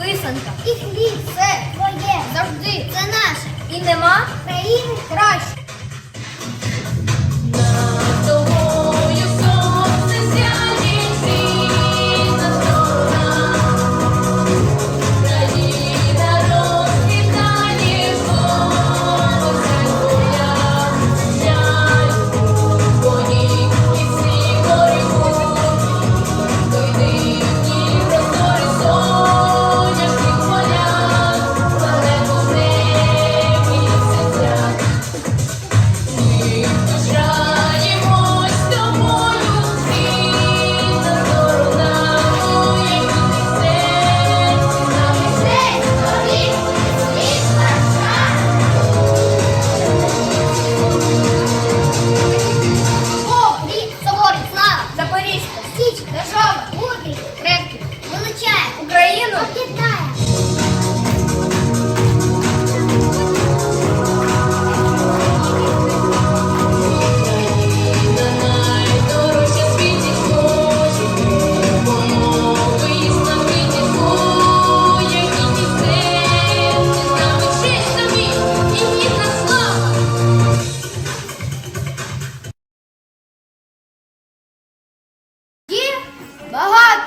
писанка, і хліб, це твоє, завжди, це наше. І нема країни краще.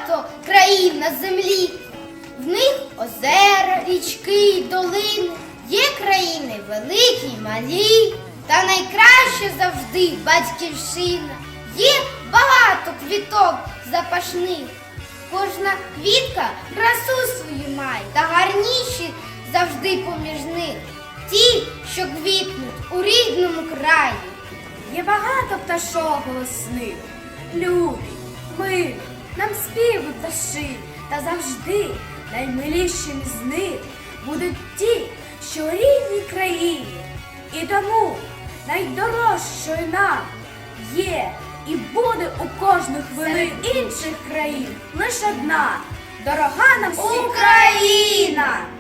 Багато країн на землі. В них озера, річки долини. Є країни великі й малі. Та найкраще завжди батьківщина. Є багато квіток запашних. Кожна квітка красу свою має, та гарніші завжди поміж них. Ті, що квітнуть у рідному краї. Є багато пташок голосних, любі, милі, нам співи пташи, та завжди наймилішими з них будуть ті, що рідні рідній країні. І тому найдорожчою нам є і буде у кожну хвилину інших країн лише одна, дорога нам всім Україна!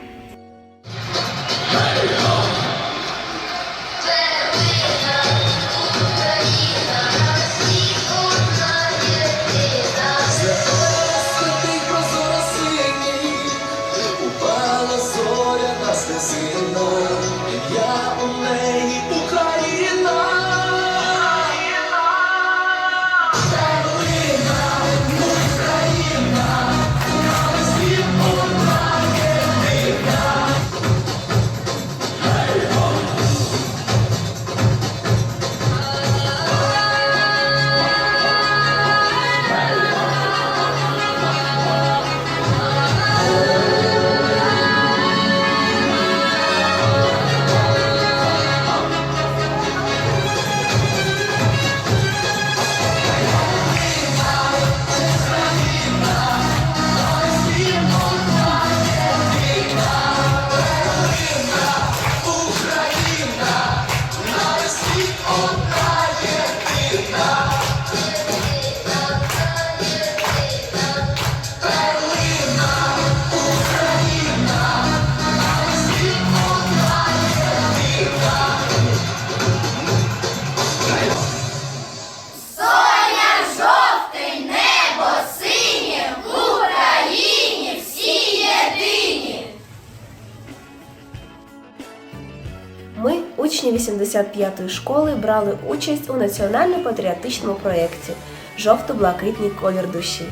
Учні 85-ї школи, брали участь у національно-патріотичному проєкті Жовто-блакитний колір душі.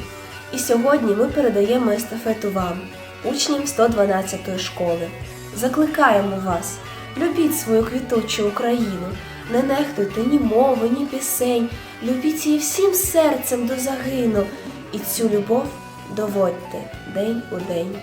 І сьогодні ми передаємо естафету вам, учням 112-ї школи. Закликаємо вас, любіть свою квітучу Україну, не нехтуйте ні мови, ні пісень, любіть її всім серцем до загину, і цю любов доводьте день у день.